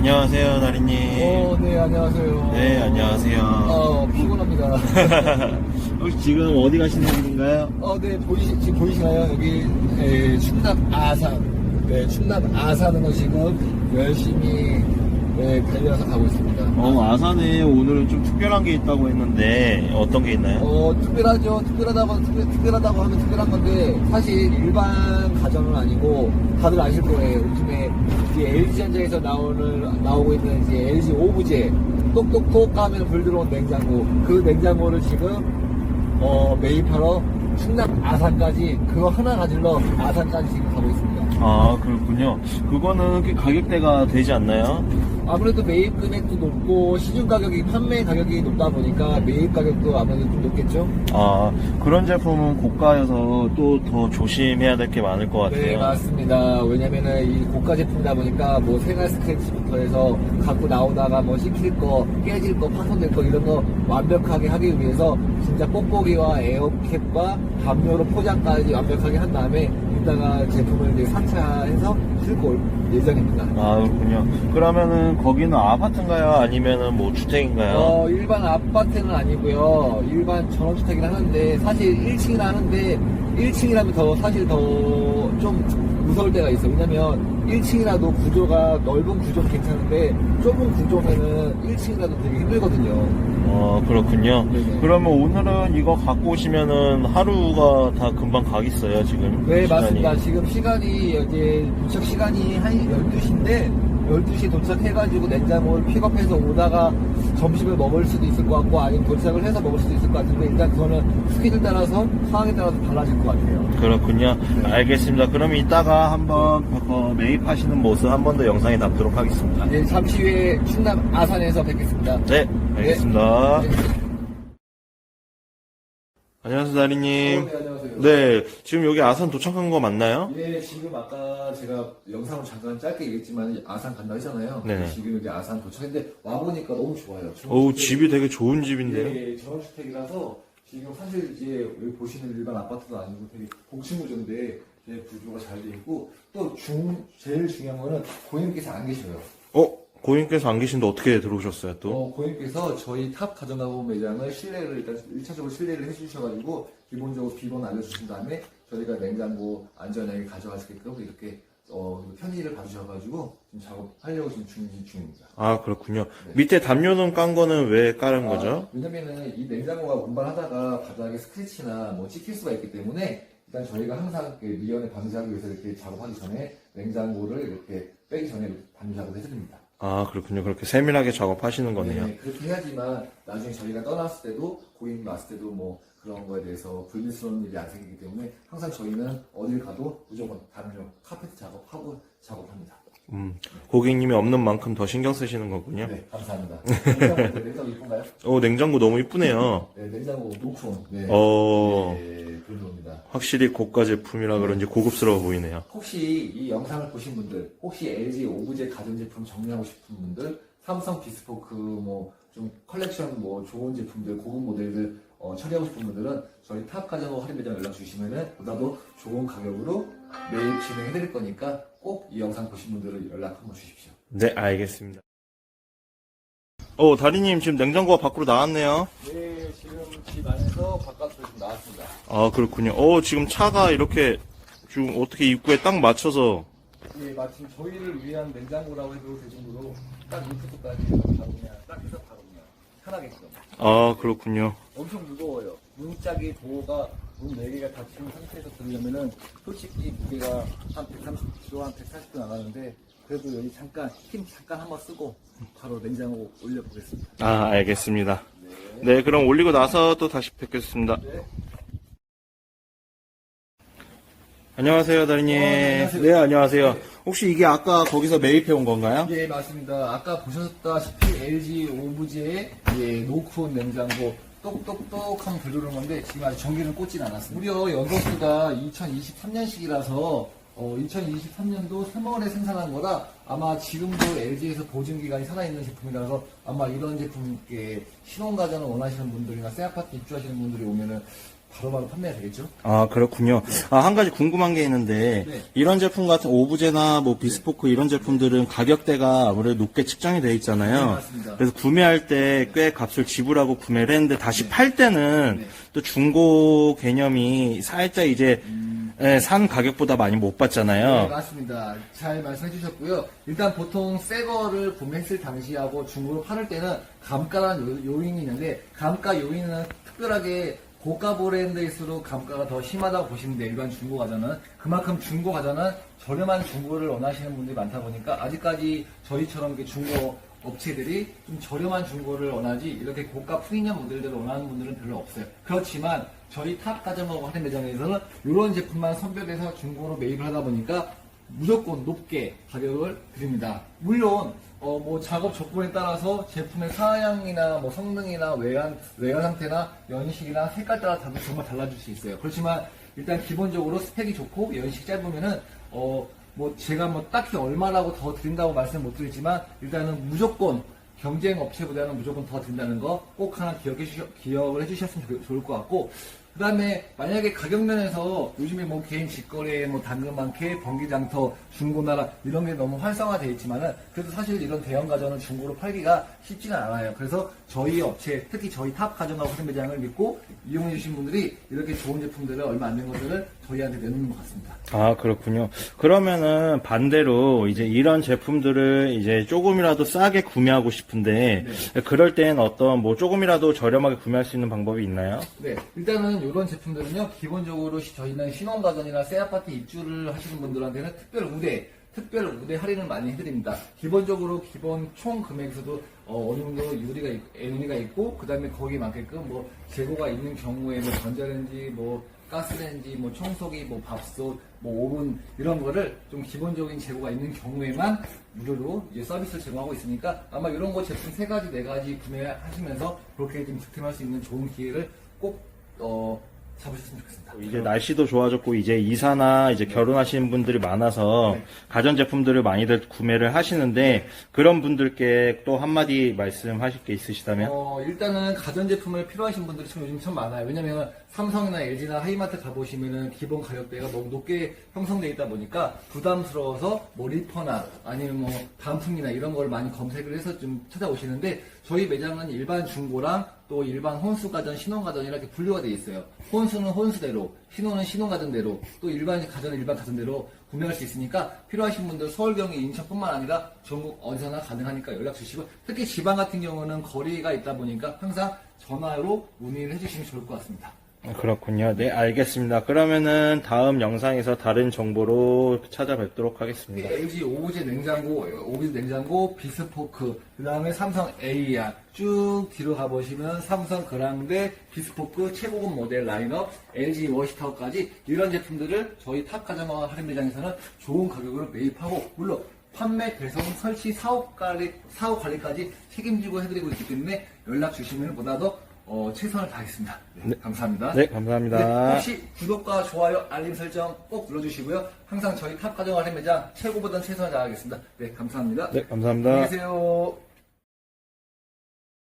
안녕하세요, 다리님. 어, 네, 안녕하세요. 네, 안녕하세요. 어, 피곤합니다. 혹시 지금 어디 가시는 길인가요? 어, 네, 보이시, 지금 보이시나요? 여기, 에, 충남 아산. 네, 충남 아산으로 지금 열심히, 네, 달려서 가고 있습니다. 어, 아산에 오늘은 좀 특별한 게 있다고 했는데, 어떤 게 있나요? 어, 특별하죠. 특별하다고, 특별, 특별하다고 하면 특별한 건데, 사실 일반 가정은 아니고, 다들 아실 거예요. 요즘에 이제 LG전자에서 나오는, 나오고 있는 이제 LG 오브제, 똑똑똑 하면 불 들어온 냉장고, 그 냉장고를 지금, 어, 매입하러 충남 아산까지, 그거 하나 가지러 아산까지 지금 가고 있습니다. 아, 그렇군요. 그거는 꽤 가격대가 되지 않나요? 아무래도 매입 금액도 높고, 시중 가격이, 판매 가격이 높다 보니까 매입 가격도 아무래도 좀 높겠죠? 아, 그런 제품은 고가여서 또 더 조심해야 될 게 많을 것 같아요. 네, 맞습니다. 왜냐면은 이 고가 제품이다 보니까 뭐 생활 스크래치부터 해서 갖고 나오다가 뭐 씹힐 거, 깨질 거, 파손될 거 이런 거 완벽하게 하기 위해서 진짜 뽁뽁이와 에어캡과 담요로 포장까지 완벽하게 한 다음에 이따가 제품을 이제 상차해서 싣고 올 예정입니다. 아, 그렇군요. 그러면은 거기는 아파트인가요? 아니면은 뭐 주택인가요? 어, 일반 아파트는 아니고요. 일반 전원주택이라 하는데 사실 1층이라 하는데 1층이라면 더 사실 더 좀 무서울 때가 있어 요. 왜냐면 1층이라도 구조가 넓은 구조는 괜찮은데 좁은 구조면은 1층이라도 되게 힘들거든요. 어, 그렇군요. 네네. 그러면 오늘은 이거 갖고 오시면은 하루가 다 금방 가겠어요, 지금. 네, 시간이. 맞습니다. 지금 시간이 이제 도착 시간이 한 12시인데 12시에 도착해가지고 냉장고를 픽업해서 오다가 점심을 먹을 수도 있을 것 같고 아니면 도착을 해서 먹을 수도 있을 것 같은데 일단 그거는 스케줄 따라서 상황에 따라서 달라질 것 같아요. 그렇군요. 네. 알겠습니다. 그럼 이따가 한번 어, 매입하시는 모습 한 번 더 영상에 담도록 하겠습니다. 네, 잠시 후에 충남 아산에서 뵙겠습니다. 네, 알겠습니다. 네. 안녕하세요, 다리님. 어, 네, 안녕하세요. 네, 지금 여기 아산 도착한 거 맞나요? 예, 지금 아까 제가 영상을 잠깐 짧게 얘기했지만 아산 간다 했잖아요. 네네. 지금 여기 아산 도착했는데 와보니까 너무 좋아요. 어우, 집이 되게 좋은 집인데요. 예, 전원주택이라서 지금 사실 이제 여기 보시는 일반 아파트도 아니고 되게 복층구조인데 구조가 잘 돼 있고 또 중, 제일 중요한 거는 고객님께서 안 계셔요. 어, 고객님께서 안 계신데 어떻게 들어오셨어요, 또? 어, 고객님께서 저희 탑 가전가구 매장을 신뢰를 일단 1차적으로 신뢰를 해주셔가지고 기본적으로 비번 알려주신 다음에 저희가 냉장고 안전하게 가져가시게끔 이렇게 어, 편의를 봐주셔가지고 지금 작업하려고 지금 준비 중입니다. 아, 그렇군요. 밑에 담요는 깐 거는 왜 깔은 거죠? 아, 왜냐면은 이 냉장고가 운반하다가 바닥에 스크래치나 뭐 찍힐 수가 있기 때문에 일단 저희가 항상 그 미연에 방지하기 위해서 이렇게 작업하기 전에 냉장고를 이렇게 빼기 전에 방지 작업을 해드립니다. 아, 그렇군요. 그렇게 세밀하게 작업하시는 거네요. 네, 그렇게 해야지만 나중에 저희가 떠났을 때도 고객님 왔을 때도 뭐 그런 거에 대해서 불미스러운 일이 안 생기기 때문에 항상 저희는 어딜 가도 무조건 담요, 카페트 작업하고 작업합니다. 음, 고객님이 없는 만큼 더 신경 쓰시는 거군요. 네, 감사합니다. 냉장고? 냉장고 이쁜가요? 어, 냉장고 너무 이쁘네요. 네, 냉장고 노크온. 네. 어, 네, 그 정도입니다. 확실히 고가 제품이라 그런지 고급스러워 보이네요. 혹시 이 영상을 보신 분들, 혹시 LG 오브제 가전제품 정리하고 싶은 분들, 삼성 비스포크 뭐 좀 컬렉션 뭐 좋은 제품들, 고급 모델들 어, 처리하고 싶은 분들은 저희 탑 가전호 할인 매장 연락 주시면은 보다도 좋은 가격으로 매일 진행해 드릴 거니까 꼭 이 영상 보신 분들은 연락 한번 주십시오. 네, 알겠습니다. 어, 다리님 지금 냉장고가 밖으로 나왔네요. 네, 지금 집 안에서 바깥으로 좀 나왔습니다. 아, 그렇군요. 어, 지금 차가 이렇게 지금 어떻게 입구에 딱 맞춰서 예, 마침 저희를 위한 냉장고라고 해도 될 정도로 딱 바로 그냥 딱 해서 바로 그냥 편하게끔. 아, 그렇군요. 엄청 무거워요. 문짝이 도어가 문 4개가 닫힌 상태에서 들으려면은 솔직히 무게가 한 130kg, 한 140kg 나가는데 그래도 여기 잠깐 힘 잠깐 한번 쓰고 바로 냉장고 올려보겠습니다. 아, 알겠습니다. 네, 그럼 올리고 나서 또 다시 뵙겠습니다. 네. 안녕하세요, 다리님. 어, 네, 안녕하세요. 네, 안녕하세요. 혹시 이게 아까 거기서 매입해 온 건가요? 예, 맞습니다. 아까 보셨다시피 LG 오브제의 예, 노크온 냉장고 똑똑똑 하면 들어오는 건데 지금 아직 전기는 꽂진 않았습니다. 무려 연도수가 2023년식이라서 어, 2023년도 3월에 생산한 거라 아마 지금도 LG에서 보증기간이 살아있는 제품이라서 아마 이런 제품 께 신혼가전을 원하시는 분들이나 새 아파트 입주하시는 분들이 오면은 바로바로 판매가 되겠죠. 아, 그렇군요. 아, 한 가지 궁금한 게 있는데, 네. 이런 제품 같은 오브제나 뭐 비스포크 이런 제품들은 가격대가 아무래도 높게 측정이 되어 있잖아요. 네, 맞습니다. 그래서 구매할 때 꽤 값을 지불하고 구매를 했는데, 다시 팔 때는 네. 또 중고 개념이 살짝 이제, 예, 산 가격보다 많이 못 네, 받잖아요. 맞습니다. 잘 말씀해 주셨고요. 일단 보통 새 거를 구매했을 당시하고 중고로 팔을 때는 감가라는 요, 인이 있는데 감가 요인은 특별하게 고가 브랜드일수록 감가가 더 심하다고 보시면 돼요. 일반 중고 과자는. 그만큼 중고 과자는 저렴한 중고를 원하시는 분들이 많다 보니까 아직까지 저희처럼 중고 업체들이 좀 저렴한 중고를 원하지 이렇게 고가 프리미엄 모델들을 원하는 분들은 별로 없어요. 그렇지만 저희 탑 가정하고 하는 매장에서는 이런 제품만 선별해서 중고로 매입을 하다 보니까 무조건 높게 가격을 드립니다. 물론 어, 뭐 작업 조건에 따라서 제품의 사양이나 뭐 성능이나 외관 외관 상태나 연식이나 색깔 따라 다 정말 달라질 수 있어요. 그렇지만 일단 기본적으로 스펙이 좋고 연식 짧으면은 어 뭐 제가 뭐 딱히 얼마라고 더 드린다고 말씀 못 드리지만 일단은 무조건 경쟁 업체보다는 무조건 더 드린다는 거 꼭 하나 기억해 주셔, 기억을 해주셨으면 좋- 좋을 것 같고 그 다음에 만약에 가격 면에서 요즘에 뭐 개인 직거래, 뭐 당근마켓, 번기장터, 중고나라 이런 게 너무 활성화되어 있지만은 그래도 사실 이런 대형 가전을 중고로 팔기가 쉽지는 않아요. 그래서 저희 업체, 특히 저희 탑 가전하고 매장을 믿고 이용해 주신 분들이 이렇게 좋은 제품들을 얼마 안 된 것들을 저희한테 내놓는 것 같습니다. 아, 그렇군요. 그러면은 반대로 이제 이런 제품들을 이제 조금이라도 싸게 구매하고 싶은데, 그럴 땐 어떤 뭐 조금이라도 저렴하게 구매할 수 있는 방법이 있나요? 네, 일단은 이런 제품들은요, 기본적으로 시- 저희는 신혼가전이나 새 아파트 입주를 하시는 분들한테는 특별 우대, 특별 우대 할인을 많이 해드립니다. 기본적으로 기본 총 금액에서도 어, 느 정도 유리가, 있- 에너지가 있고, 그 다음에 거기에 맞게끔 뭐 재고가 있는 경우에 뭐 전자레인지, 뭐 가스레인지, 뭐 청소기, 뭐 밥솥, 뭐 오븐 이런 거를 좀 기본적인 재고가 있는 경우에만 무료로 이제 서비스를 제공하고 있으니까 아마 이런 거 제품 세 가지 네 가지 구매하시면서 그렇게 좀 득템할 수 있는 좋은 기회를 꼭 어, 잡으셨으면 좋겠습니다. 이제 날씨도 좋아졌고 이제 이사나 이제 결혼하시는 분들이 많아서 가전 제품들을 많이들 구매를 하시는데 그런 분들께 또 한마디 말씀하실 게 있으시다면? 어, 일단은 가전제품을 필요하신 분들이 참 요즘 참 많아요. 왜냐면 삼성이나 LG나 하이마트 가보시면은 기본 가격대가 너무 높게 형성되어 있다 보니까 부담스러워서 뭐 리퍼나 아니면 뭐 단품이나 이런 걸 많이 검색을 해서 좀 찾아오시는데 저희 매장은 일반 중고랑 또 일반 혼수 가전, 신혼 가전 이렇게 분류가 되어 있어요. 혼수는 혼수대로, 신혼은 신혼 가전대로, 또 일반 가전은 일반 가전대로 구매할 수 있으니까 필요하신 분들 서울, 경기, 인천뿐만 아니라 전국 어디서나 가능하니까 연락 주시고 특히 지방 같은 경우는 거리가 있다 보니까 항상 전화로 문의를 해주시면 좋을 것 같습니다. 그렇군요. 네, 알겠습니다. 그러면은 다음 영상에서 다른 정보로 찾아뵙도록 하겠습니다. LG 오브제 냉장고, 오브제 냉장고, 비스포크, 그 다음에 삼성 AR 쭉 뒤로 가보시면 삼성 그랑데, 비스포크 최고급 모델 라인업, LG 워시타워까지 이런 제품들을 저희 탑 가정화 할인 매장에서는 좋은 가격으로 매입하고 물론 판매, 배송, 설치, 사업 관리, 사업 관리까지 책임지고 해드리고 있기 때문에 연락 주시면 보다 더 어, 최선을 다하겠습니다. 네, 감사합니다. 네, 감사합니다. 네, 혹시 구독과 좋아요, 알림 설정 꼭 눌러주시고요. 항상 저희 탑 가정 할인 매장 최고보단 최선을 다하겠습니다. 네, 감사합니다. 네, 감사합니다. 안녕히 계세요.